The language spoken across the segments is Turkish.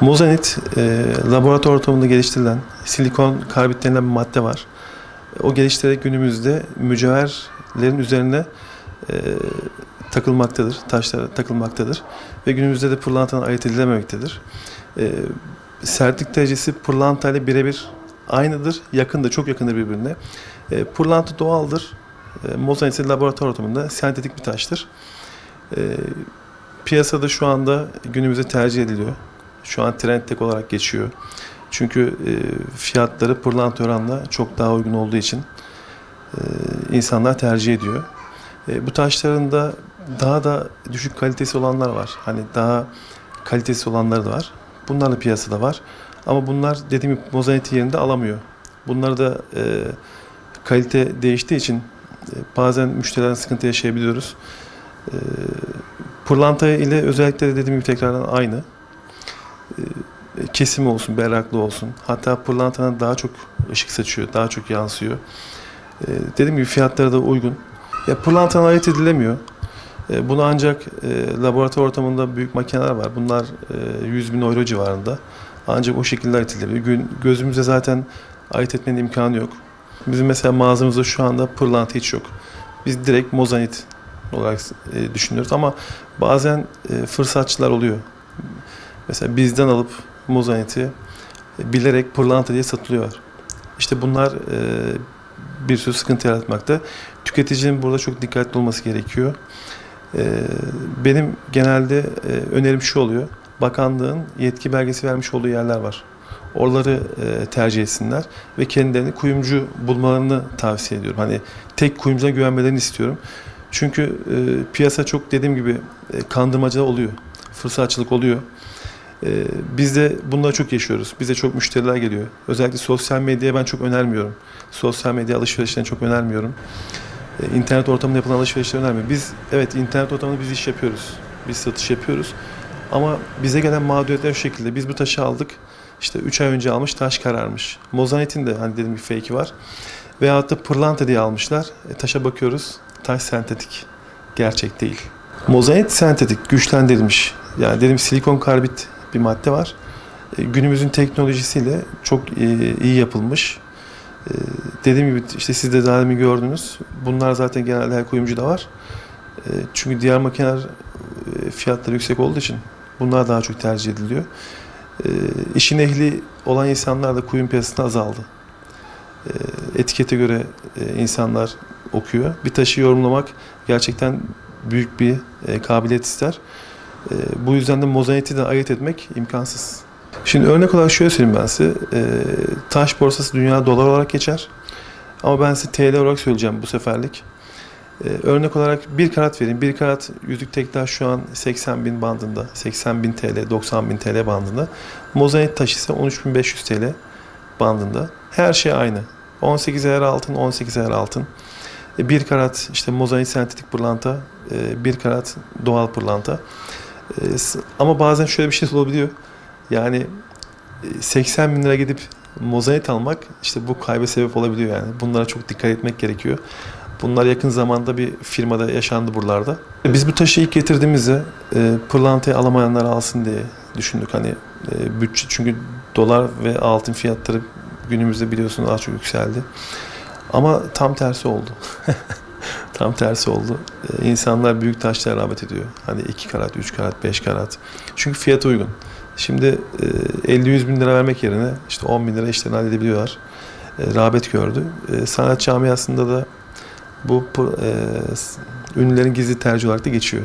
Mozanit e, laboratuvar ortamında geliştirilen silikon karbit denilen bir madde var. O geliştirerek günümüzde mücevherlerin üzerine e, takılmaktadır, taşlara takılmaktadır ve günümüzde de pırlantadan ayırt edilememektedir. E, sertlik derecesi pırlanta ile birebir aynıdır, yakındır, çok yakındır birbirine. E, pırlanta doğaldır, e, mozanit ise laboratuvar ortamında sentetik bir taştır. E, piyasada şu anda günümüzde tercih ediliyor. Şu an trendtek olarak geçiyor. Çünkü e, fiyatları pırlanta oranla çok daha uygun olduğu için e, insanlar tercih ediyor. E, bu taşların da daha da düşük kalitesi olanlar var. Hani daha kalitesi olanları da var. Bunlar da piyasada var. Ama bunlar dediğim gibi mozaiti yerinde alamıyor. Bunlar da e, kalite değiştiği için e, bazen müşterilerden sıkıntı yaşayabiliyoruz. E, pırlanta ile özellikle de dediğim gibi tekrardan aynı. E, kesimi olsun, berraklığı olsun. Hatta pırlantadan daha çok ışık saçıyor, daha çok yansıyor. E, dediğim gibi fiyatları da uygun. Ya pırlantadan ayırt edilemiyor. E, bunu ancak e, laboratuvar ortamında büyük makineler var. Bunlar e, 100 bin euro civarında. Ancak o şekilde ayırt edilebiliyor. Gün, gözümüze zaten ayırt etmenin imkanı yok. Bizim mesela mağazamızda şu anda pırlanta hiç yok. Biz direkt mozanit olarak e, düşünüyoruz ama bazen e, fırsatçılar oluyor. Mesela bizden alıp mozaniti e, bilerek pırlanta diye satılıyor. İşte bunlar e, bir sürü sıkıntı yaratmakta. Tüketicinin burada çok dikkatli olması gerekiyor. E, benim genelde e, önerim şu oluyor. Bakanlığın yetki belgesi vermiş olduğu yerler var. Oraları e, tercih etsinler ve kendilerini kuyumcu bulmalarını tavsiye ediyorum. Hani tek kuyumcuya güvenmelerini istiyorum. Çünkü e, piyasa çok dediğim gibi e, kandırmaca oluyor. Fırsatçılık oluyor. E, biz de bunları çok yaşıyoruz. Bize çok müşteriler geliyor. Özellikle sosyal medyaya ben çok önermiyorum. Sosyal medya alışverişlerini çok önermiyorum. E, internet ortamında yapılan alışverişleri önermiyorum. Biz evet internet ortamında biz iş yapıyoruz. Biz satış yapıyoruz. Ama bize gelen mağduriyetler şu şekilde. Biz bu taşı aldık. İşte 3 ay önce almış taş kararmış. Mozanitin de hani dediğim bir fake'i var. Veyahut da pırlanta diye almışlar. E, taşa bakıyoruz. Taş sentetik. Gerçek değil. Mozanit sentetik, güçlendirilmiş. Yani dediğim silikon karbit bir madde var. E, günümüzün teknolojisiyle çok e, iyi yapılmış. E, dediğim gibi işte siz de daha gördünüz. Bunlar zaten genelde her kuyumcuda var. Çünkü diğer makineler fiyatları yüksek olduğu için bunlar daha çok tercih ediliyor. İşin ehli olan insanlar da kuyum piyasasında azaldı. Etikete göre insanlar okuyor. Bir taşı yorumlamak gerçekten büyük bir kabiliyet ister. E, bu yüzden de mozaiti de ayırt etmek imkansız. Şimdi örnek olarak şöyle söyleyeyim ben size. E, taş borsası dünya dolar olarak geçer. Ama ben size TL olarak söyleyeceğim bu seferlik. E, örnek olarak bir karat vereyim. Bir karat yüzük tek şu an 80 bin bandında. 80 bin TL, 90 bin TL bandında. Mozaik taş ise 13.500 TL bandında. Her şey aynı. 18 ayar altın, 18 ayar altın. E, Bir karat işte mozaik sentetik pırlanta, e, bir karat doğal pırlanta. E, s- Ama bazen şöyle bir şey olabiliyor. Yani e, 80 bin lira gidip mozaik almak işte bu kaybe sebep olabiliyor yani. Bunlara çok dikkat etmek gerekiyor. Bunlar yakın zamanda bir firmada yaşandı buralarda. Biz bu taşı ilk getirdiğimizde e, pırlantayı alamayanlar alsın diye düşündük. Hani e, bütçe çünkü dolar ve altın fiyatları günümüzde biliyorsunuz daha çok yükseldi. Ama tam tersi oldu. tam tersi oldu. E, insanlar büyük taşlara rağbet ediyor. Hani 2 karat, 3 karat, 5 karat. Çünkü fiyatı uygun. Şimdi e, 50-100 bin lira vermek yerine işte 10 bin lira işlerini halledebiliyorlar. E, rağbet gördü. E, sanat camiasında da bu e, ünlülerin gizli tercih olarak da geçiyor.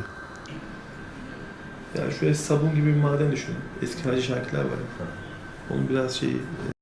Yani şöyle sabun gibi bir maden düşünün. Eski Hacı Şakirler var. Onun biraz şeyi, e,